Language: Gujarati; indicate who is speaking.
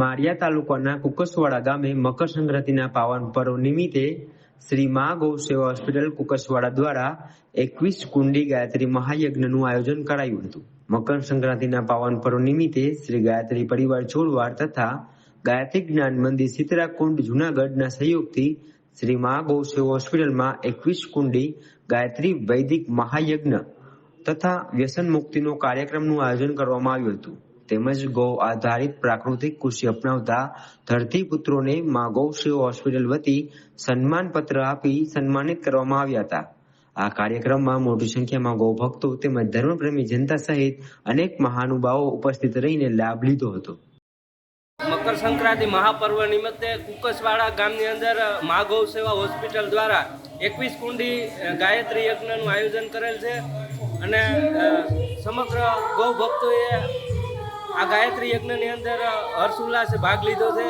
Speaker 1: માળિયા તાલુકાના કુકસવાડા ગામે મકર સંક્રાંતિના પાવન પર્વ નિમિત્તે શ્રી મા ગૌ હોસ્પિટલ કુકસવાડા દ્વારા એકવીસ કુંડી ગાયત્રી મહાયજ્ઞનું આયોજન કરાયું હતું. મકર સંક્રાંતિના પાવન પર્વ નિમિત્તે શ્રી ગાયત્રી પરિવાર છોડવાર તથા ગાયત્રી જ્ઞાન મંદિર સીતરા કુંડ જુનાગઢના સહયોગથી શ્રી મા ગૌ હોસ્પિટલમાં એકવીસ કુંડી ગાયત્રી વૈદિક મહાયજ્ઞ તથા વ્યસન મુક્તિનો કાર્યક્રમનું આયોજન કરવામાં આવ્યું હતું. તેમજ ગૌ આધારિત પ્રાકૃતિક કૃષિ અપનાવતા ધરતીપુત્રોને મા ગૌ સેવા હોસ્પિટલ વતી સન્માનપત્ર આપી સન્માનિત કરવામાં આવ્યા હતા. આ કાર્યક્રમમાં મોટી સંખ્યામાં ગૌ ભક્તો તેમજ ધર્મપ્રેમી જનતા સહિત અનેક મહાનુભાવો ઉપસ્થિત રહીને લાભ લીધો હતો.
Speaker 2: મકર સંક્રાંતિ મહાપર્વ નિમિત્તે કુકસવાડા ગામની અંદર મા ગૌ સેવા હોસ્પિટલ દ્વારા એકવીસ કુંડી ગાયત્રી યજ્ઞનું આયોજન કરેલ છે. અને સમગ્ર ગૌ ભક્તોએ આ ગાયત્રી યજ્ઞની અંદર હર્ષ ઉલ્લાસે ભાગ લીધો છે.